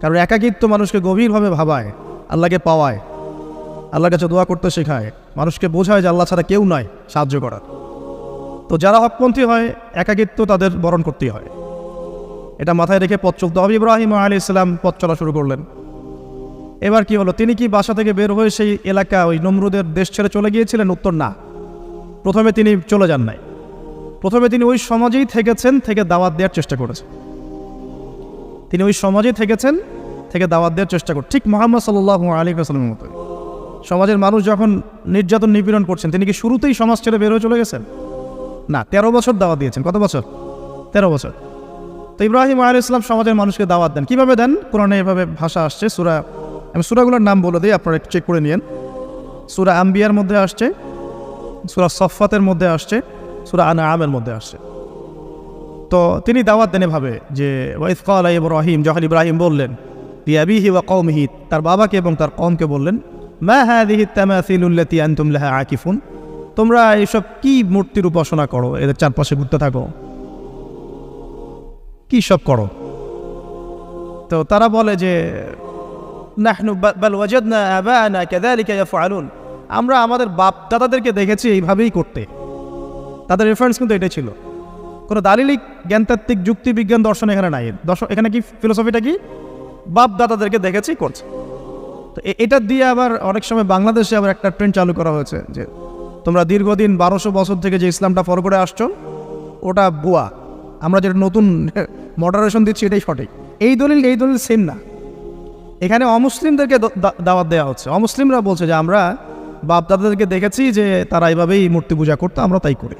কারণ একাকিত্ব মানুষকে গভীরভাবে ভাবায়, আল্লাহকে পাওয়ায়, আল্লাহর কাছে দোয়া করতে শেখায়, মানুষকে বোঝায় যে আল্লাহ ছাড়া কেউ নয় সাহায্য করার। তো যারা হকপন্থী হয়, একাকিত্ব তাদের বরণ করতেই হয়। এটা মাথায় রেখে পথ চলতে হবে। ইব্রাহিম আলী ইসলাম পথ চলা শুরু করলেন। এবার কি হলো? তিনি কি বাসা থেকে বের হয়ে সেই এলাকা, ওই নমরুদের দেশ ছেড়ে চলে গিয়েছিলেন? উত্তর, না। প্রথমে তিনি চলে যান নাই। প্রথমে তিনি ওই সমাজেই থেকেছেন, থেকে দাওয়াত দেওয়ার চেষ্টা করেছেন। তিনি ওই সমাজে থেকেছেন, থেকে দাওয়াত দেওয়ার চেষ্টা করেন ঠিক মোহাম্মদ সাল্লাহ আলী আসলামের মতো সমাজের মানুষ যখন নির্যাতন, নিপীড়ন করছেন, তিনি কি শুরুতেই সমাজ ছেড়ে বের হয়ে চলে গেছেন? না, তেরো বছর দাওয়াত দিয়েছেন। কত বছর? তেরো বছর। তো ইব্রাহিম আলী ইসলাম সমাজের মানুষকে দাওয়াত দেন। কীভাবে দেন? কোরআনে এভাবে ভাষা আসছে, সুরা আমি সুরাগুলোর নাম বলে দিই, আপনারা চেক করে নিন সুরা আম্বিয়ার মধ্যে আসছে, সুরা সফাতের মধ্যে আসছে, সুরা আনা আমের মধ্যে আসছে। তো তিনি দাওয়াত দেন এভাবে যে ওয়াইফ কাল ইব্রাহিম যখন ইব্রাহিম বললেন ইয়াবিহি ওয়া কৌমিহি তার বাবাকে এবং তার কমকে বললেন, মা হাদিহি তামাসিলুল্লাতি আনতুম লাহা আকিফুন তোমরা এইসব কি মূর্তির উপাসনা করো? এদের চারপাশে ঘুরতে থাকো। কি সব করো? তো তারা বলে যে, নাহনু বাল ওয়াজাদনা আবানা কাযালিকা ইয়াফআলুন আমরা আমাদের বাপ দাদাদেরকে দেখেছি এইভাবেই করতে। তাদের রেফারেন্স কিন্তু এটাই ছিল। কোনো দালিলিক জ্ঞানতাত্ত্বিক যুক্তি বিজ্ঞান দর্শন এখানে নাই। দর্শন এখানে কি ফিলোসফিটা কি? বাপ দাদাদেরকে দেখেছি, করছে। তো এটা দিয়ে আবার অনেক সময় বাংলাদেশে আবার একটা ট্রেন্ড চালু করা হয়েছে যে তোমরা দীর্ঘদিন বারোশো বছর থেকে যে ইসলামটা ফলো করে আসছো, ওটা বুয়া আমরা যেটা নতুন মডারেশন দিচ্ছি, এটাই সঠিক। এই দলিল এই দলিল সেম না। এখানে অমুসলিমদেরকে দাওয়াত দেওয়া হচ্ছে। অমুসলিমরা বলছে যে, আমরা বাপ দাদাদেরকে দেখেছি যে তারা এইভাবেই মূর্তি পূজা করতো, আমরা তাই করি।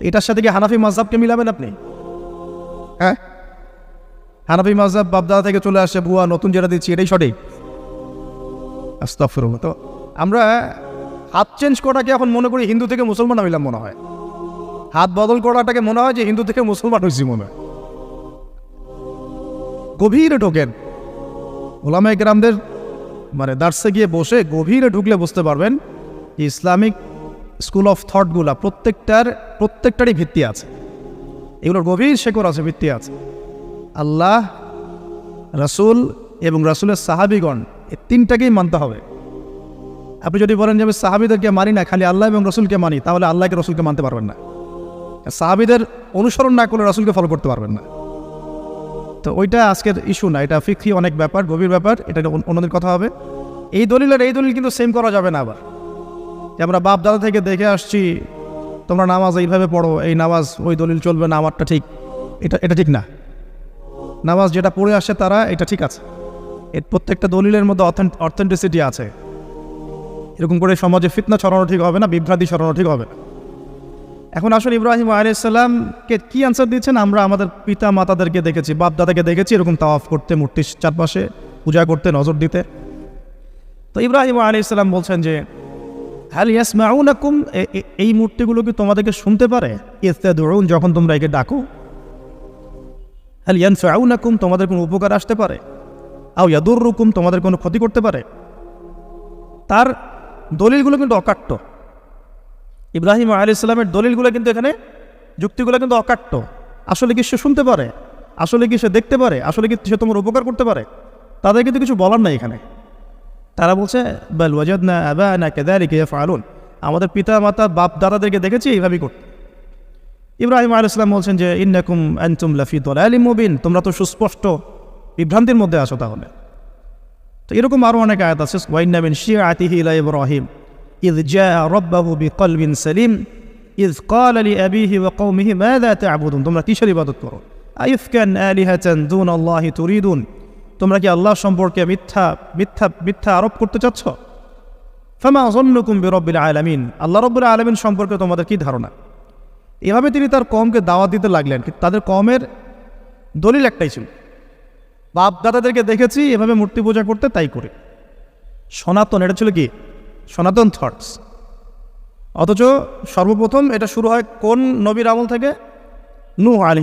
এটার সাথে কি হানাফি মাজহাবকে মিলাবেন আপনি? হ্যাঁ? হানাফি মাজহাব বাপ দাদা থেকে চলে আসে, বুয়া, নতুন যেটা দিচ্ছি, এটাই সঠিক। আস্তাগফিরুল্লাহ। তো আমরা হাত চেঞ্জ করাটাকে এখন মনে করি হিন্দু থেকে মুসলমান হইলাম মনে হয়। হাত বদল করাটাকে মনে হয় যে হিন্দু থেকে মুসলমান হয়েছি মনে হয়। গভীরে ঢোকেন। ওলামাই গ্রামদের মানে দার্সে গিয়ে বসে গভীরে ঢুকলে বুঝতে পারবেন ইসলামিক স্কুল অফ থটগুলা প্রত্যেকটার, প্রত্যেকটারই ভিত্তি আছে। এগুলোর গভীর শেকড় আছে, ভিত্তি আছে। আল্লাহ, রাসূল এবং রাসূলের সাহাবিগণ এই তিনটাকেই মানতে হবে। আপনি যদি বলেন যে আমি সাহাবিদেরকে মানি না, খালি আল্লাহ এবং রসুলকে মানি, তাহলে আল্লাহকে রসুলকে মানতে পারবেন না। সাহাবিদের অনুসরণ না করলে রসুলকে ফলো করতে পারবেন না। তো ওইটা আজকের ইস্যু না, এটা ফিক্রি অনেক ব্যাপার, গভীর ব্যাপার, এটা অন্য- অন্যদের কথা হবে। এই দলিল আর এই দলিল কিন্তু সেম করা যাবে না আবার। যে আমরা বাপ দাদা থেকে দেখে আসছি, তোমরা নামাজ এইভাবে পড়ো, এই নামাজ, ওই দলিল চলবে না, আমারটা ঠিক। এটা এটা ঠিক না। নামাজ যেটা পড়ে আসে তারা, এটা ঠিক আছে। এর প্রত্যেকটা দলিলের মধ্যে অথেন্টিসিটি আছে। এরকম করে সমাজে ফিতনা ছড়ানো ঠিক হবে না, বিভ্রান্তি ছড়ানো ঠিক হবে না। এখন আসলে ইব্রাহিম আলাইসাল্লামকে কি আনসার দিচ্ছেন? আমরা আমাদের পিতা মাতাদেরকে দেখেছি বাপ দাদাকে দেখেছি, এরকম তাওয়াফ করতে, মূর্তির চারপাশে পূজা করতে, নজর দিতে। তো ইব্রাহিম আলাইসাল্লাম বলছেন যে হ্যাল ইয়াস মাউনাকুম এই মূর্তিগুলো কি তোমাদেরকে শুনতে পারে? ইস্তে ধরুন যখন তোমরা একে ডাকো। হ্যাল ইয়ান ফাউনাকুম তোমাদের কোনো উপকার আসতে পারে। আও ইয়াদুর রুকুম তোমাদের কোনো ক্ষতি করতে পারে। তার দলিলগুলো কিন্তু অকাট্য। ইব্রাহিম আলী ইসলামের দলিলগুলো কিন্তু এখানে, যুক্তিগুলো কিন্তু অকাট্য। আসলে কি সে শুনতে পারে? আসলে কি সে দেখতে পারে? আসলে কি সে তোমার উপকার করতে পারে? তাদের কিন্তু কিছু বলার নাই এখানে। তারা বলছে বেল ওয়াজাদ না আবা না কেদারি কে ফালুন আমাদের পিতা মাতা বাপ দাদাদেরকে দেখেছি এইভাবেই করতে ইব্রাহিম আল ইসলাম বলছেন যে ইন্নাকুম আনতুম লাফি আলী মুবিন তোমরা তো সুস্পষ্ট বিভ্রান্তির মধ্যে আছো তাহলে তো এরকম আরও অনেক আয়াত আছে ওয়াইনাবিন শিয়া আতিহি ইলা ইব্রাহিম إذ جاء ربه بقلب سليم إذ قال لأبيه وقومه ماذا تعبدون তোমরা কিসের ইবাদত করো আইফকান আলিহাতান দুন আল্লাহ তুরিদুন তোমরা কি আল্লাহ সম্পর্কে মিথ্যা মিথ্যা মিথ্যা আরোপ করতে চাচ্ছ? ফামা জন্নুকুম বিরব্বিল আলামিন। আল্লাহ রব্বুল আলামিন সম্পর্কে তোমাদের কি ধারণা? এভাবে তিনি তার কমকে দাওয়াত দিতে লাগলেন, কিন্তু তাদের কমের দলিল একটাই ছিল। বাপ দাদাদেরকে দেখেছি, এভাবে মূর্তি পূজা করতে তাই করে। সনাতন, এটা ছিল কি? সনাতন থটস অথচ সর্বপ্রথম এটা শুরু হয় কোন নবীর আমল থেকে? নূহ আলি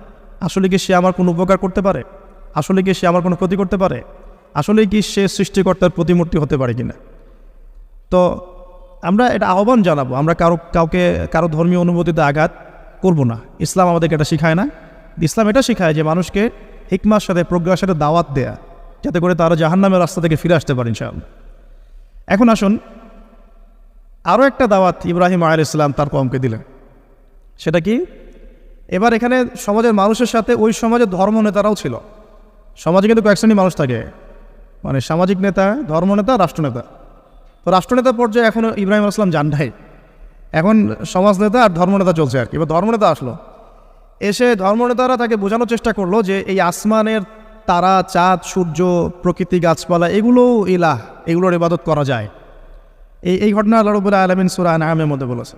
আসলে কি সে আমার কোনো উপকার করতে পারে? আসলে কি সে আমার কোনো ক্ষতি করতে পারে? আসলে কি সে সৃষ্টিকর্তার প্রতিমূর্তি হতে পারে কিনা? তো আমরা এটা আহ্বান জানাব। আমরা কারও, কাউকে, কারও ধর্মীয় অনুভূতিতে আঘাত করব না। ইসলাম আমাদেরকে এটা শেখায় না। ইসলাম এটা শেখায় যে মানুষকে হিকমার সাথে, প্রজ্ঞার সাথে দাওয়াত দেয়া, যাতে করে তারা জাহান্নামের রাস্তা থেকে ফিরে আসতে পারেন ইনশাআল্লাহ। এখন আসুন আরও একটা দাওয়াত ইব্রাহিম আয়ের ইসলাম তার কমকে দিলেন। সেটা কি? এবার এখানে সমাজের মানুষের সাথে ওই সমাজের ধর্ম নেতারাও ছিল। সমাজে কিন্তু কয়েক শ্রেণি মানুষ থাকে। মানে সামাজিক নেতা ধর্মনেতা রাষ্ট্রনেতা। তো রাষ্ট্রনেতা পর্যায়ে এখন ইব্রাহিম আসলাম যান নাই। এখন সমাজ নেতা আর ধর্মনেতা চলছে আর কি। এবার ধর্মনেতা আসলো। এসে ধর্মনেতারা তাকে বোঝানোর চেষ্টা করল যে এই আসমানের তারা, চাঁদ, সূর্য, প্রকৃতি, গাছপালা, এগুলো ইলাহ, এগুলোর ইবাদত করা যায়। এই এই ঘটনা আল্লাহ রবুল্লাহ আলমিন সুরা নামের মধ্যে বলেছে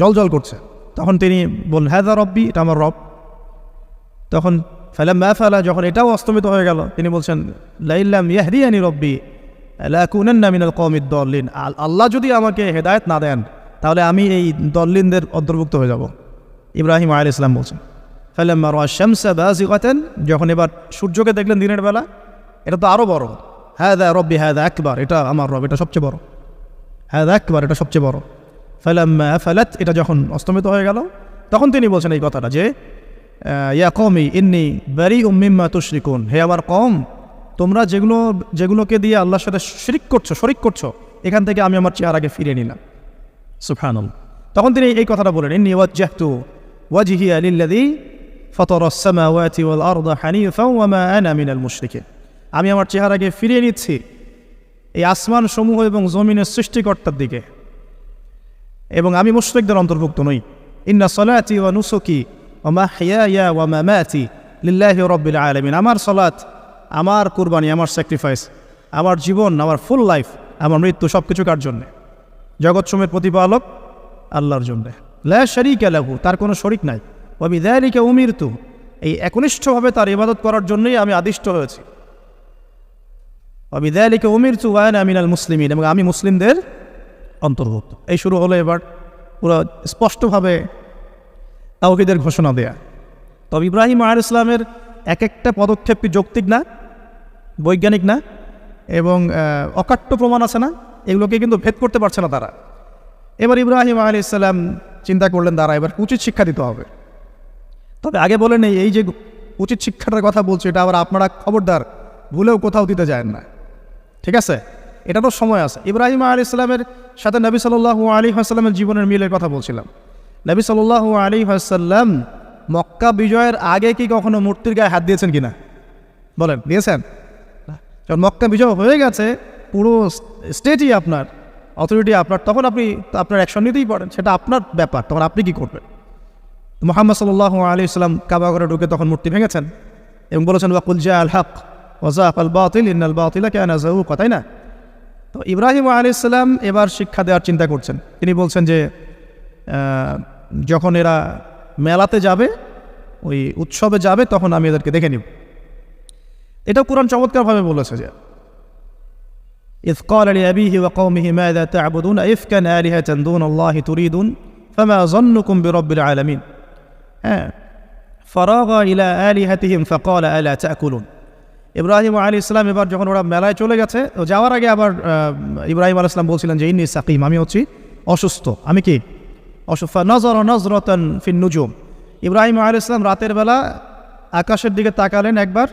জল জল করছে। তখন তিনি বললেন হ্যাঁ রব্বি, এটা আমার রব। তখন ফেলা ম্যা ফেলা যখন এটাও অস্তমিত হয়ে গেল, তিনি বলছেন লাইল্লাম ইয়াহদিয়ানি রব্বি নামিনাল কমিদ দল্লিন আল্লাহ যদি আমাকে হেদায়েত না দেন, তাহলে আমি এই দল্লিনদের অন্তর্ভুক্ত হয়ে যাব। ইব্রাহিম আয়াল ইসলাম বলছেন, ফেলাম্মা শামসা বাজিকাতেন যখন এবার সূর্যকে দেখলেন দিনের বেলা, এটা তো আরও বড়। হ্যাঁ দা রব্বি হ্যাঁ দা একবার এটা আমার রব, এটা সবচেয়ে বড়। হ্যাঁ দা একবার এটা সবচেয়ে বড়। ফালাম্মা এটা যখন অস্তমিত হয়ে গেল, তখন তিনি বলছেন এই কথাটা যে ইয়া কমি ইন্নি ব্যারি উম্মিম্মা তুশরিকুন। হে আমার কম তোমরা যেগুলো, যেগুলোকে দিয়ে আল্লাহর সাথে শরিক করছ শরিক করছ, এখান থেকে আমি আমার চেহারাকে ফিরে নিলাম। সুফানুল তখন তিনি এই কথাটা বলেন, ইন্নি ওয়াজ ওয়াজ্জাহতু ওয়াজহি আলিল্লাযী ফাতারা আস-সামাওয়াতি ওয়াল আরদা হানিফাও ওয়া মা আনা মিনাল মুশরিকিন। আমি আমার চেহারাকে ফিরিয়ে নিচ্ছি এই আসমান সমূহ এবং জমিনের সৃষ্টিকর্তার দিকে। এবং আমি মুশরিকদের অন্তর্ভুক্ত নই। ইন্না সলাতি ওয়া নুসুকি ও মা ওয়া মাহইয়ায়া ওয়া মামাতি লিল্লাহি রাব্বিল আলামিন। আমার সলাত আমার কুরবানি, আমার স্যাক্রিফাইস আমার জীবন, আমার ফুল লাইফ আমার মৃত্যু সব কিছু কার জন্যে? জগৎসমের প্রতিপালক আল্লাহর জন্যে। লা শরিক লাহু, তার কোনো শরিক নাই। দেয়ালিকে উমির তু এই একনিষ্ঠভাবে তার ইবাদত করার জন্যই আমি আদিষ্ট হয়েছি। দেয়ালিকে উমির তু ওয়ান আমিনাল মুসলিমিন, এবং আমি মুসলিমদের অন্তর্ভুক্ত। এই শুরু হলো এবার পুরো স্পষ্টভাবে তাওহিদের ঘোষণা দেয়া। তবে ইব্রাহিম আল ইসলামের এক একটা পদক্ষেপ কি যৌক্তিক না? বৈজ্ঞানিক না? এবং অকাট্য প্রমাণ আছে না? এগুলোকে কিন্তু ভেদ করতে পারছে না তারা। এবার ইব্রাহিম আলী ইসলাম চিন্তা করলেন তারা এবার উচিত শিক্ষা দিতে হবে? তবে আগে বলে নেই, এই যে উচিত শিক্ষাটার কথা বলছি, এটা আবার আপনারা খবরদার, ভুলেও কোথাও দিতে যায় না। ঠিক আছে? এটা তো সময় আছে। ইব্রাহিম আলী ইসলামের সাথে নবী সাল্লাহ আলী হাসাল্লামের জীবনের মিলের কথা বলছিলাম। নবী সাল্লাহ আলী হাসাল্লাম মক্কা বিজয়ের আগে কি কখনো মূর্তির গায়ে হাত দিয়েছেন কিনা? বলেন, দিয়েছেন। যখন মক্কা বিজয় হয়ে গেছে, পুরো স্টেটই আপনার, অথরিটি আপনার, তখন আপনি আপনার অ্যাকশন নিতেই পারেন, সেটা আপনার ব্যাপার, তখন আপনি কি করবেন? মোহাম্মদ সাল্লাহ আলী ইসলাম কাবা ঘরে ঢুকে তখন মূর্তি ভেঙেছেন এবং বলেছেন, ওয়াকুল জা আল হক ওজাফ আল বাতিল, ইন্নাল বাতিলা কেন কথাই না? তো ইব্রাহিম আলী ইসলাম এবার শিক্ষা দেওয়ার চিন্তা করছেন তিনি বলছেন যে আহ, যখন এরা মেলাতে যাবে ওই উৎসবে যাবে তখন আমি এদেরকে দেখে নিব এটা কোরআন চমৎকারভাবে বলেছে যে إذ قال لأبيه وقومه ماذا تعبدون إفكا آلهة دون الله تريدون فما ظنكم برب العالمين হ্যাঁ فراغ إلى آلهتهم فقال ألا تأكلون ইব্রাহিম আলী ইসলাম এবার যখন ওরা মেলায় চলে গেছে, তো যাওয়ার আগে আবার ইব্রাহিম আলী ইসলাম বলছিলেন যে, ইন্নি সাকিম, আমি হচ্ছি অসুস্থ। আমি কি? অসুস্থ নজর নজরতন ফিন নুজুম। ইব্রাহিম আলী ইসলাম রাতের বেলা আকাশের দিকে তাকালেন একবার,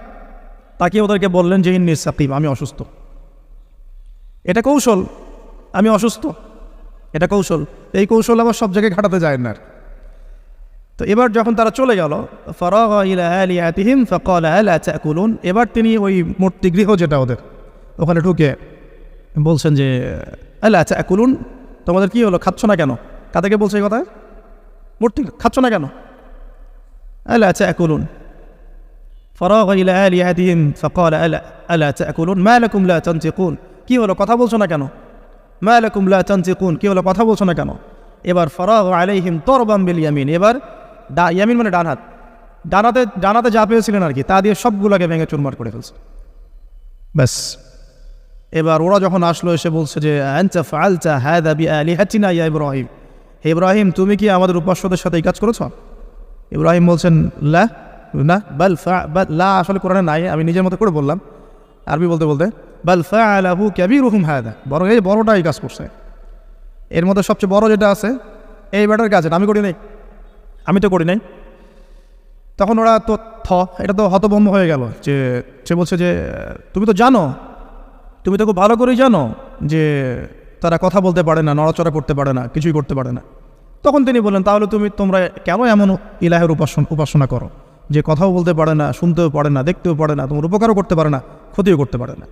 তাকিয়ে ওদেরকে বললেন যে, ইন্নি সাকিম, আমি অসুস্থ। এটা কৌশল। আমি অসুস্থ। এটা কৌশল। এই কৌশল আবার সব জায়গায় ঘাটাতে যায় না আর। তো এবার যখন তারা চলে গেল, ফরাগ ইলা আলিয়াতিহিম ফাকাল আলা তাকুলুন, এবার তিনি ওই মূর্তি গৃহ যেটা ওদের, ওখানে ঢুকে বলছেন যে, আলা তাকুলুন, তোমাদের কি হলো? খাচ্ছ না কেন? কাদেরকে বলছে এই কথা মূর্তি, খাচ্ছ না কেন? আলা তাকুলুন। ফরাগ ইলা আলিয়াতিহিম ফাকাল আলা আলা তাকুলুন, মা লাকুম লা তানতিকুন। কি হলো? কথা বলছো না কেন? মা লাকুম লা তানতিকুন। কি হলো? কথা বলছো না কেন? এবার ফরাগ আলাইহিম তরবাম বিল ইয়ামিন। এবার ডা ইয়ামিন মানে ডান হাত ডানাতে ডানাতে যা পেয়েছিলেন আর কি, তা দিয়ে সবগুলোকে ভেঙে চুরমার করে ফেলছে। ব্যাস। এবার ওরা যখন আসলো, এসে বলছে যে, আনতা ফালতা হাদা বি আলিহাতিনা ইয়া ইব্রাহিম। হে ইব্রাহিম, তুমি কি আমাদের উপাস্যদের সাথে এই কাজ করেছ? ইব্রাহিম বলছেন, লা, না, বাল ফা লা আসলে কোরআনে নাই, আমি নিজের মতো করে বললাম। আরবি বলতে বলতে, বাল ফা আলাহু কাবীরুহুম হাদা। বরং এই বড়টা এই কাজ করছে। এর মধ্যে সবচেয়ে বড় যেটা আছে, এই ব্যাটার কাজ আমি করি নাই। আমি তো করি নাই। তখন ওরা তো থ, এটা তো হতভম্ব হয়ে গেল যে, সে বলছে যে, তুমি তো জানো, তুমি তো খুব ভালো করেই জানো যে, তারা কথা বলতে পারে না, নড়াচড়া করতে পারে না, কিছুই করতে পারে না। তখন তিনি বললেন, তাহলে তুমি, তোমরা কেন এমন ইলাহের উপাসন, উপাসনা করো? যে কথাও বলতে পারে না, শুনতেও পারে না, দেখতেও পারে না, তোমার উপকারও করতে পারে না, ক্ষতিও করতে পারে না।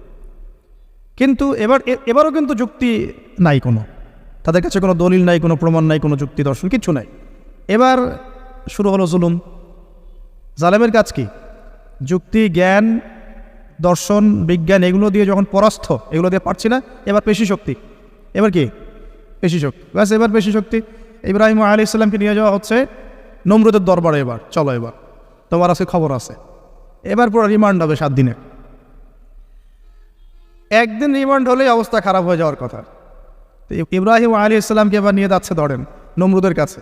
কিন্তু এবার এবারও কিন্তু যুক্তি নাই কোনো। তাদের কাছে কোনো দলিল নাই, কোনো প্রমাণ নাই, কোনো যুক্তি দর্শন কিছু নাই। এবার শুরু হলো জুলুম। জালেমের কাজ কি? যুক্তি, জ্ঞান, দর্শন, বিজ্ঞান, এগুলো দিয়ে যখন পরাস্থ এগুলো দিয়ে পারছি না, এবার পেশি শক্তি। এবার কি? পেশি শক্তি। ব্যাস, এবার পেশি শক্তি। ইব্রাহিম আলী ইসলামকে নিয়ে যাওয়া হচ্ছে নমরুদের দরবারে এবার। চলো এবার। তোমার আছে খবর আছে। এবার পুরো রিমান্ড হবে সাত দিনের একদিন রিমান্ড হলেই অবস্থা খারাপ হয়ে যাওয়ার কথা। তো ইব্রাহিম আলী ইসলামকে এবার নিয়ে যাচ্ছে ধরেন নমরুদের কাছে।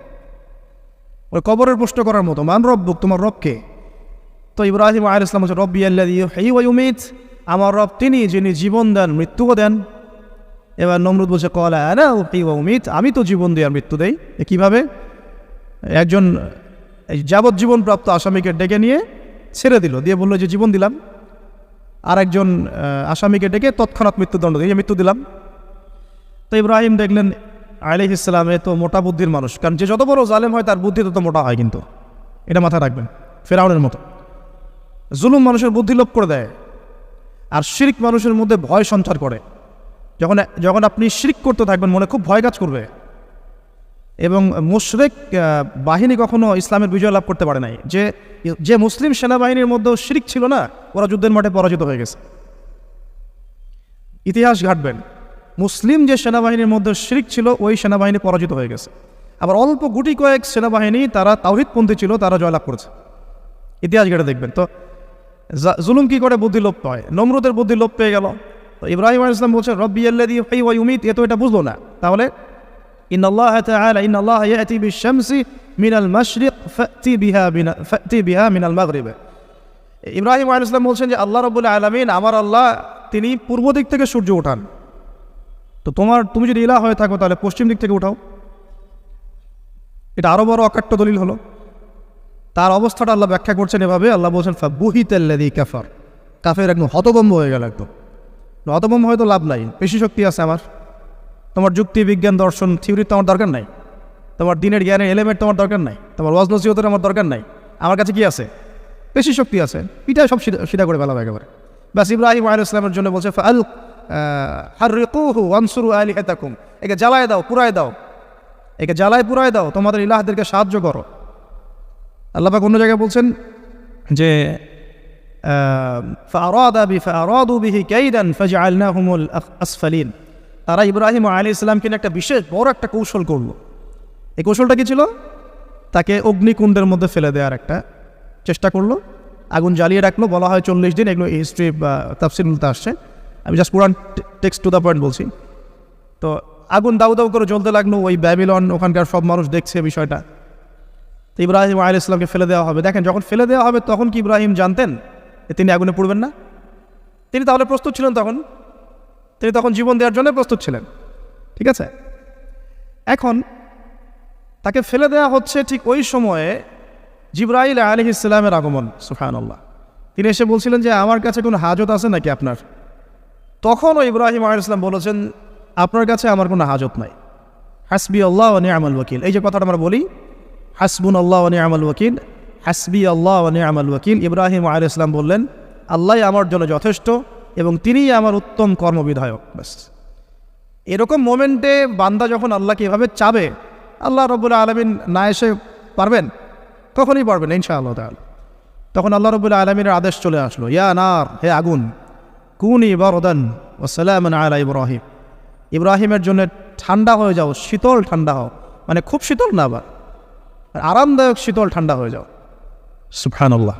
ওই কবরের প্রশ্ন করার মতো, মান রব বুক তোমার রব কে? তো ইব্রাহিম আল ইসলাম হচ্ছে রব্বি আল্লাহ হেই ওই আমার রব তিনি যিনি জীবন দেন, মৃত্যুও দেন। এবার নমরুদ বলছে, কলা না হেই উমিদ আমি তো জীবন দিই আর মৃত্যু দেই। কীভাবে? একজন এই যাবজ্জীবন প্রাপ্ত আসামিকে ডেকে নিয়ে ছেড়ে দিল, দিয়ে বলল যে, জীবন দিলাম। আর একজন আসামিকে ডেকে তৎক্ষণাৎ মৃত্যুদণ্ড দিয়ে মৃত্যু দিলাম। তো ইব্রাহিম দেখলেন আলিহ ইসলামে তো মোটা বুদ্ধির মানুষ। কারণ যে যত বড় জালেম হয়, তার বুদ্ধি তত মোটা হয় কিন্তু। এটা মাথায় রাখবেন। ফেরাউনের মতো। জুলুম মানুষের বুদ্ধি লোপ করে দেয়। আর শিরিক মানুষের মধ্যে ভয় সঞ্চার করে। যখন যখন আপনি শিরিক করতে থাকবেন, মনে খুব ভয় কাজ করবে। এবং মুশরেক বাহিনী কখনো ইসলামের বিজয় লাভ করতে পারে নাই। যে যে মুসলিম সেনাবাহিনীর মধ্যেও শিরিক ছিল না, ওরা যুদ্ধের মাঠে পরাজিত হয়ে গেছে। ইতিহাস ঘাটবেন। মুসলিম যে সেনাবাহিনীর মধ্যে শিরিক ছিল, ওই সেনাবাহিনী পরাজিত হয়ে গেছে। আবার অল্প গুটি কয়েক সেনাবাহিনী তারা তাওহিদপন্থী ছিল, তারা জয়লাভ করেছে। ইতিহাস ঘেটে দেখবেন তো। জুলুম কি করে বুদ্ধি লোপ পায়? নমরুদের বুদ্ধি লোপ পেয়ে গেল। তো ইব্রাহিম আলাইহিস সালাম বলছেন রব্বি আল্লাদি হাই ওয়া ইউমিত এ তো এটা বুঝলো না। তাহলে ইন আল্লাহ ইন আল্লাহ ইয়াতি মিনাল মাশরিক ফাতি বিহা ফাতি বিহা মিনাল মাগরিব ইব্রাহিম আলাইহিস সালাম বলছেন যে, আল্লাহ রাব্বুল আলামিন, আমার আল্লাহ, তিনি পূর্ব দিক থেকে সূর্য ওঠান তো তোমার, তুমি যদি ইলা হয়ে থাকো, তাহলে পশ্চিম দিক থেকে উঠাও। এটা আরও বড় অকাট্য দলিল হলো। তার অবস্থাটা আল্লাহ ব্যাখ্যা করছেন এভাবে। আল্লাহ বলছেন বুহিতাল্লাদি কাফার। কাফের একদম হতবম্ব হয়ে গেল একদম। হতবম্ব হয়তো লাভ নাই। বেশি শক্তি আছে আমার। তোমার যুক্তি, বিজ্ঞান, দর্শন থিওরির তো আমার দরকার নাই। তোমার দিনের জ্ঞানের এলিমেন্ট তোমার দরকার নাই। তোমার ওয়াজ, নসিহতের আমার দরকার নাই। আমার কাছে কি আছে? বেশি শক্তি আছে। পিঠা সব সিধা- সিধা করে বেলা একেবারে। ব্যাস ইব্রাহিম আলু ইসলামের জন্য বলছে, ফাল হার রিকুহু ওয়ানসুরু আলি হেতাকুম একে জ্বালায় দাও পুরায় দাও। একে জ্বালায় পুরায় দাও, তোমাদের ইলাহদেরকে সাহায্য করো। আল্লাপাক অন্য জায়গায় বলছেন যে আসফালিন। তারা ইব্রাহিম আলী ইসলামকে একটা বিশেষ বড় একটা কৌশল করল। এই কৌশলটা কি ছিল? তাকে অগ্নিকুণ্ডের মধ্যে ফেলে দেওয়ার একটা চেষ্টা করল। আগুন জ্বালিয়ে রাখল, বলা হয় চল্লিশ দিন। এগুলো হিস্ট্রি বা তাফসিলতে আসছে আমি জাস্ট পুরান টেক্সট টু দ্য পয়েন্ট বলছি। তো আগুন দাউ দাউ করে জ্বলতে লাগল, ওই ব্যাবিলন, ওখানকার সব মানুষ দেখছে বিষয়টা। তো ইব্রাহিম আল ইসলামকে ফেলে দেওয়া হবে। দেখেন, যখন ফেলে দেওয়া হবে, তখন কি ইব্রাহিম জানতেন তিনি আগুনে পড়বেন না? তিনি তাহলে প্রস্তুত ছিলেন তখন? তিনি তখন জীবন দেওয়ার জন্য প্রস্তুত ছিলেন। ঠিক আছে? এখন তাকে ফেলে দেওয়া হচ্ছে ঠিক ওই সময়ে জিব্রাইল আলী ইসলামের আগমন সুফান আল্লাহ তিনি এসে বলছিলেন যে, আমার কাছে কোনো হাজত আছে নাকি আপনার? তখনও ইব্রাহিম আলী ইসলাম বলেছেন, আপনার কাছে আমার কোনো হাজত নাই। হাসবি আল্লাহ ও নিয়ামাল ওয়াকিল। এই যে কথাটা আমরা বলি, হাসবুন আল্লাহ ও আমল ওয়াকিল। হাসবি আল্লাহ ও নিয়ামাল ওয়াকিল। ইব্রাহিম আলী ইসলাম বললেন, আল্লাহ আমার জন্য যথেষ্ট এবং তিনিই আমার উত্তম কর্মবিধায়ক। ব্যাস। এরকম মোমেন্টে বান্দা যখন আল্লাহকে এভাবে চাবে, আল্লাহ রবুল্লা আলমিন না এসে পারবেন? কখনই পারবেন ইনশা আল্লাহ তখন আল্লাহ রবুল্লা আলমিনের আদেশ চলে আসলো, ইয়া নার, হে আগুন। কুনি বরদান ও সালাম আলা ইব্রাহিম। ইব্রাহিমের জন্য ঠান্ডা হয়ে যাও, শীতল ঠান্ডা হও। মানে খুব শীতল না আবার আরামদায়ক শীতল ঠান্ডা হয়ে যাও। সুফান আল্লাহ